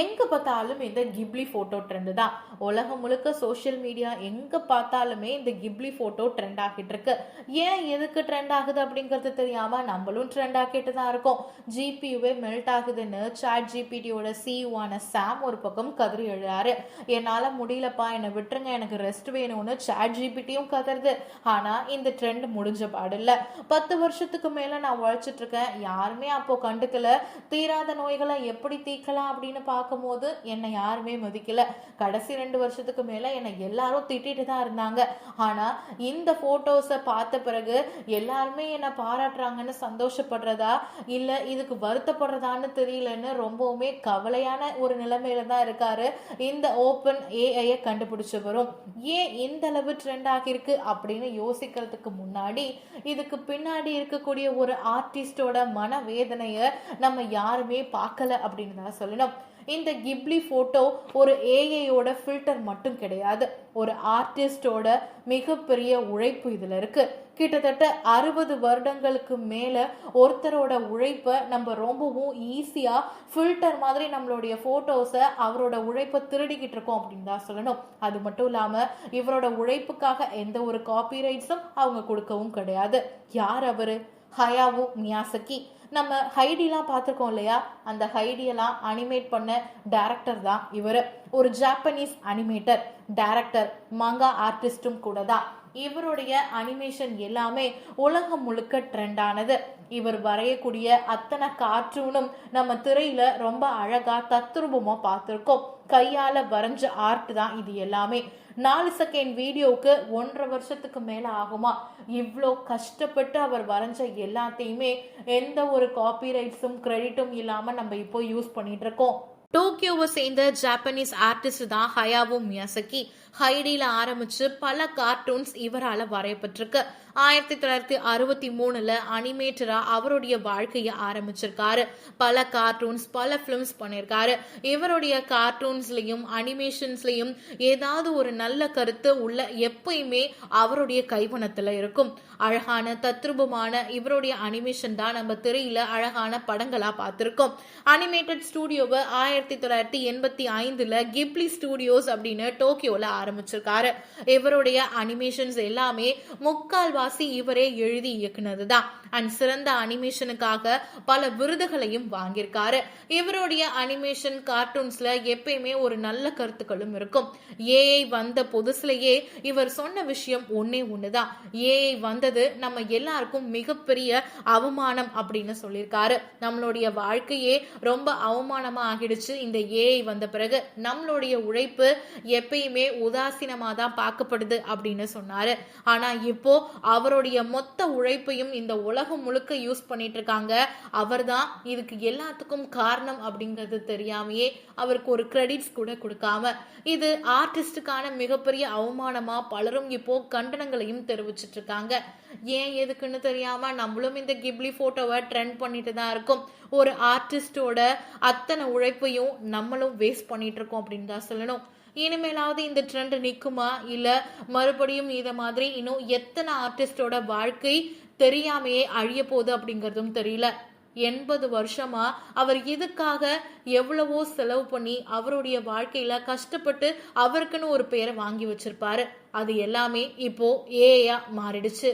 எங்கே பார்த்தாலும் இந்த கிப்லி ஃபோட்டோ ட்ரெண்டு தான். உலகம் முழுக்க சோஷியல் மீடியா எங்கே பார்த்தாலுமே இந்த கிப்லி ஃபோட்டோ ட்ரெண்ட் ஆகிட்டு இருக்கு. ஏன் எதுக்கு ட்ரெண்ட் ஆகுது அப்படிங்கிறது தெரியாமல் நம்மளும் ட்ரெண்ட் ஆக்கிட்டு தான் இருக்கோம். ஜிபியுவே மெல்ட் ஆகுதுன்னு சாட் ஜிபிடியோட சிஇவான சாம் ஒரு பக்கம் கதறி எழுறாரு. என்னால் முடியலப்பா என்னை விட்டுருங்க எனக்கு ரெஸ்ட் வேணும்னு சாட் ஜிபிடியும் கதறுது. ஆனால் இந்த ட்ரெண்ட் முடிஞ்ச பாடில்ல. பத்து வருஷத்துக்கு மேலே நான் உழைச்சிட்டு இருக்கேன். யாருமே அப்போ கண்டுக்கல. தீராத நோய்களை எப்படி தீர்க்கலாம் அப்படின்னு பார்க்கும்போது என்னை யாருமே மதிக்கல. கடைசி ரெண்டு வருஷத்துக்கு மேல என்னை எல்லாரும் திட்டிட்டு தான் இருந்தாங்க. ஆனா இந்த போட்டோஸை பார்த்த பிறகு எல்லாருமே என்னை பாராட்டுறாங்கன்னு சந்தோஷப்படுறதா? இல்ல இதுக்கு வருத்தப்படுறதான்னு தெரியலன்னு ரொம்பவுமே கவலையான ஒரு நிலைமையில தான் இருக்காரு. இந்த ஓப்பன் ஏஐயை கண்டுபிடிச்சவரும். ஏன் இந்த அளவு ட்ரெண்ட் ஆகியிருக்கு அப்படின்னு யோசிக்கிறதுக்கு முன்னாடி இதுக்கு பின்னாடி இருக்கக்கூடிய ஒரு ஆர்டிஸ்டோட மனவேதனையை நம்ம யாருமே பார்க்கல அப்படின்னு தான் சொல்லணும். இந்த கிப்லி ஃபோட்டோ ஒரு ஏஐயோட ஃபில்டர் மட்டும் கிடையாது. ஒரு ஆர்டிஸ்டோட மிகப்பெரிய உழைப்பு இதில் இருக்கு. கிட்டத்தட்ட அறுபது வருடங்களுக்கு மேலே ஒருத்தரோட உழைப்பை நம்ம ரொம்பவும் ஈஸியாக ஃபில்டர் மாதிரி நம்மளுடைய ஃபோட்டோஸை அவரோட உழைப்பை திருடிக்கிட்டு இருக்கோம் அப்படின்னு தான் சொல்லணும். அது மட்டும் இல்லாமல் இவரோட உழைப்புக்காக எந்த ஒரு காப்பிரைட்ஸும் அவங்க கொடுக்கவும் கிடையாது. யார் அவரு? ஹயாவு மியாசக்கி நம்ம ஹைடிலாம் பார்த்துருக்கோம் இல்லையா? அந்த ஹைடியெல்லாம் அனிமேட் பண்ண டேரக்டர் தான் இவர். ஒரு ஜாப்பனீஸ் அனிமேட்டர் டேரக்டர் மங்கா ஆர்டிஸ்டும் கூட தான். இவருடைய அனிமேஷன் எல்லாமே உலகம் முழுக்க ட்ரெண்டானது இவர் வரையக்கூடிய அத்தனை கார்ட்டூனும் நம்ம திரையில ரொம்ப அழகா தத்ரூபமா பார்த்துருக்கோம். கையால வரைஞ்ச ஆர்ட் தான் இது எல்லாமே. நாலு செகண்ட் வீடியோவுக்கு ஒன்றரை வருஷத்துக்கு மேலே ஆகுமா? இவ்வளோ கஷ்டப்பட்டு அவர் வரைஞ்ச எல்லாத்தையுமே எந்த ஒரு காப்பிரைட்ஸும் கிரெடிட்டும் இல்லாமல் நம்ம இப்போ யூஸ் பண்ணிட்டு இருக்கோம். டோக்கியோவை சேர்ந்த ஜாப்பனீஸ் ஆர்டிஸ்ட் தான் ஹயாவோ மியாசக்கி ஹைடியில் ஆரம்பிச்சு பல கார்ட்டூன்ஸ் இவரால் வரையப்பட்டிருக்கு. ஆயிரத்தி தொள்ளாயிரத்தி அறுபத்தி மூணுல அனிமேட்டரா அவருடைய வாழ்க்கையை ஆரம்பிச்சிருக்காரு. பல கார்ட்டூன்ஸ் பல பிலிம்ஸ் பண்ணியிருக்காரு இவருடைய கார்ட்டூன்ஸ்லயும் அனிமேஷன்ஸ்லயும் ஏதாவது ஒரு நல்ல கருத்து உள்ள எப்பயுமே அவருடைய கைவனத்துல இருக்கும். அழகான தத்ரூபமான இவருடைய அனிமேஷன் தான் நம்ம திரையில அழகான படங்களா பார்த்திருக்கோம். அனிமேட்டட் ஸ்டூடியோவை ஆயிரத்தி தொள்ளாயிரத்தி எண்பத்தி ஐந்துல கிப்லி ஸ்டூடியோஸ் அப்படின்னு டோக்கியோல ஆரம்பிச்சிருக்காரு. இவருடைய அனிமேஷன்ஸ் எல்லாமே முக்கால்வாசி இவரே எழுதி இயக்குனது தான் அண்ட் சிறந்த அனிமேஷனுக்காக பல விருதுகளையும் வாங்கியிருக்காரு. இவருடைய அனிமேஷன் கார்ட்டூன்ஸ்ல எப்பயுமே ஒரு நல்ல கருத்துக்களும் இருக்கும். ஏஐ வந்த புதுசுலயே இவர் சொன்ன விஷயம் ஒன்னே ஒண்ணுதான். ஏஐ வந்தது நம்ம எல்லாருக்கும் மிகப்பெரிய அவமானம் அப்படின்னு சொல்லியிருக்காரு. நம்மளுடைய வாழ்க்கையே ரொம்ப அவமானமா ஆகிடுச்சு இந்த ஏஐ வந்த பிறகு. நம்மளுடைய உழைப்பு எப்பயுமே உதாசீனமா தான் பார்க்கப்படுது அப்படின்னு சொன்னாரு. ஆனா இப்போ அவருடைய மொத்த உழைப்பையும் இந்த உலகம் முழுக்க யூஸ் பண்ணிட்டு இருக்காங்க அவர்தான் இதுக்கு எல்லாத்துக்கும் காரணம் அப்படிங்கிறது தெரியாமையே அவருக்கு ஒரு கிரெடிட்ஸ் கூட கொடுக்காம இது ஆர்டிஸ்டுக்கான மிகப்பெரிய அவமானமா பலரும் இப்போ கண்டனங்களையும் தெரிவிச்சிட்டு இருக்காங்க ஏன் எதுக்குன்னு தெரியாம நம்மளும் இந்த கிப்லி போட்டோவை ட்ரெண்ட் பண்ணிட்டு தான் இருக்கோம். ஒரு ஆர்டிஸ்டோட அத்தனை உழைப்பையும் நம்மளும் வேஸ்ட் பண்ணிட்டு இருக்கோம் அப்படின்னு தான் சொல்லணும். இனிமேலாவது இந்த ட்ரெண்ட் நிற்குமா இல்லை மறுபடியும் இதை மாதிரி இன்னும் எத்தனை ஆர்டிஸ்டோட வாழ்க்கை தெரியாமையே அழிய போகுது அப்படிங்கிறதும் தெரியல. எண்பது வருஷமா அவர் இதுக்காக எவ்வளவோ செலவு பண்ணி அவருடைய வாழ்க்கையில கஷ்டப்பட்டு அவருக்குன்னு ஒரு பேரை வாங்கி வச்சிருப்பாரு. அது எல்லாமே இப்போ ஏயா மாறிடுச்சு.